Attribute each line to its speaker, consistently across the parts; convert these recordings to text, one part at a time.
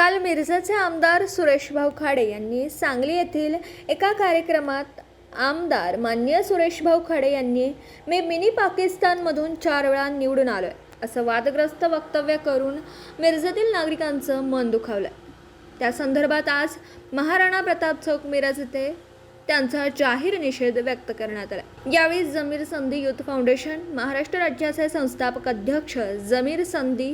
Speaker 1: काल मिरजेचे आमदार सुरेशभाऊ खाडे यांनी सांगली येथील एका कार्यक्रमात आमदार मान्य सुरेशभाऊ खाडे यांनी मी मिनी पाकिस्तानमधून चार वेळा निवडून आलोय असं वादग्रस्त वक्तव्य करून मिरजेतील नागरिकांचं मन दुखावलं त्या संदर्भात आज महाराणा प्रताप चौक मिरज येथे त्यांचा जाहीर निषेध व्यक्त करण्यात आला. यावेळी जमीर संधी युथ फाउंडेशन महाराष्ट्र राज्याचे संस्थापक अध्यक्ष जमीर संधी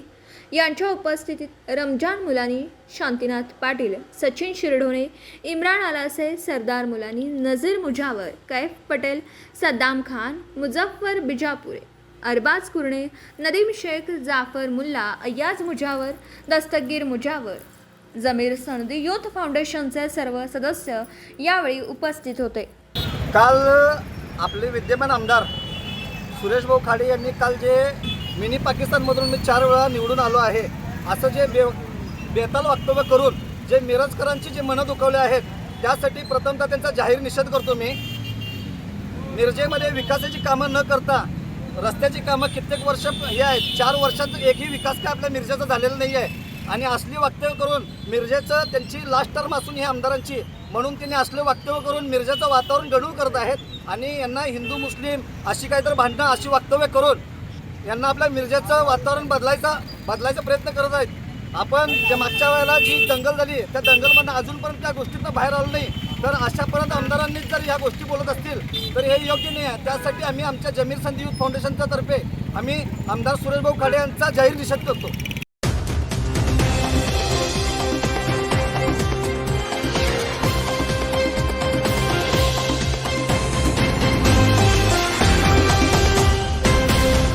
Speaker 1: यांच्या उपस्थितीत रमजान मुलानी शांतीनाथ पाटील सचिन शिरढोणे इम्रान आलासे सरदार मुलानी नझीर मुजावर कैफ पटेल सद्दाम खान मुझफ्फर बिजापुरे अरबाज कुर्णे नदीम शेख जाफर मुल्ला अय्याज मुजावर दस्तगीर मुजावर जमीर सनदी युथ फाउंडेशनचे सर्व सदस्य यावेळी उपस्थित होते.
Speaker 2: काल आपले विद्यमान आमदार सुरेश भाऊ खाडे यांनी काल जे मिनी पाकिस्तानमधून मी चार वेळा निवडून आलो आहे असं जे बे बेताल वक्तव्य करून जे मिरजकरांची जे मनं दुखवले आहेत त्यासाठी प्रथमतः त्यांचा जाहीर निषेध करतो मी. मिरजेमध्ये विकासाची कामं न करता रस्त्याची कामं कित्येक वर्ष हे आहेत चार वर्षात एकही विकास काय आपल्या मिरजेचा झालेला नाही आहे आणि असली वक्तव्य करून मिरजेचं त्यांची लास्ट टर्म असून ही आमदारांची. म्हणून त्यांनी असले वक्तव्य करून मिरजेचं वातावरण गढूळ करत आहेत आणि यांना हिंदू मुस्लिम अशी काहीतरी भांडणं अशी वक्तव्य करून यांना आपल्या मिरजेचं वातावरण बदलायचा बदलायचा प्रयत्न करत आहेत. आपण ज्या मागच्या वेळेला जी दंगल झाली त्या दंगलमधनं अजूनपर्यंत त्या गोष्टीतनं बाहेर आलो नाही. तर अशापर्यंत आमदारांनी आमदारांनीच जर ह्या गोष्टी बोलत असतील तर हे योग्य नाही आहे. त्यासाठी आम्ही आमच्या जमीर संधी युथ फाउंडेशनच्या तर्फे आम्ही आमदार सुरेशभाऊ खाडे यांचा जाहीर निषेध करतो.